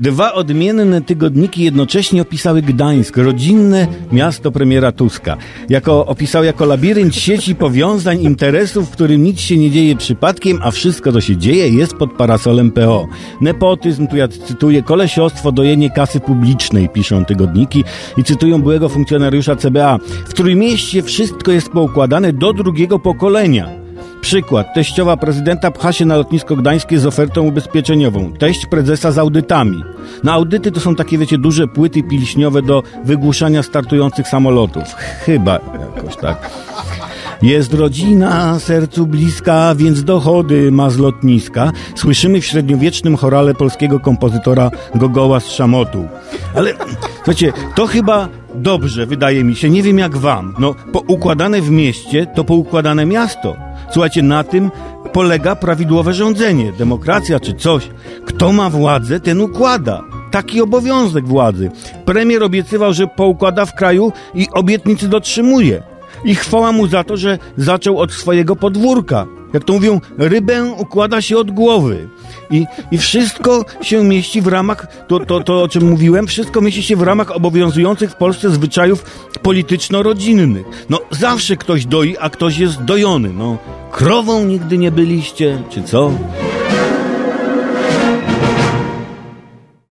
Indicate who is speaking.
Speaker 1: Dwa odmienne tygodniki jednocześnie opisały Gdańsk, rodzinne miasto premiera Tuska. Jako, opisał jako labirynt sieci powiązań, interesów, w którym nic się nie dzieje przypadkiem, a wszystko, co się dzieje, jest pod parasolem PO. Nepotyzm, tu ja cytuję, kolesiostwo, dojenie kasy publicznej, piszą tygodniki i cytują byłego funkcjonariusza CBA. W Trójmieście wszystko jest poukładane do drugiego pokolenia. Przykład. Teściowa prezydenta pcha się na lotnisko gdańskie z ofertą ubezpieczeniową. Teść prezesa z audytami. Na audyty to są takie, wiecie, duże płyty pilśniowe do wygłuszania startujących samolotów. Chyba jakoś tak. Jest rodzina, sercu bliska, więc dochody ma z lotniska. Słyszymy w średniowiecznym chorale polskiego kompozytora Gogoła z Szamotu. Ale, słuchajcie, to chyba dobrze, wydaje mi się. Nie wiem jak wam. No, poukładane w mieście to poukładane miasto. Słuchajcie, na tym polega prawidłowe rządzenie, demokracja czy coś. Kto ma władzę, ten układa. Taki obowiązek władzy. Premier obiecywał, że poukłada w kraju i obietnicy dotrzymuje. I chwała mu za to, że zaczął od swojego podwórka. Jak to mówią, rybę układa się od głowy. I, i wszystko się mieści w ramach, to, to, to o czym mówiłem, wszystko mieści się w ramach obowiązujących w Polsce zwyczajów polityczno-rodzinnych. No zawsze ktoś doi, a ktoś jest dojony. No krową nigdy nie byliście, czy co?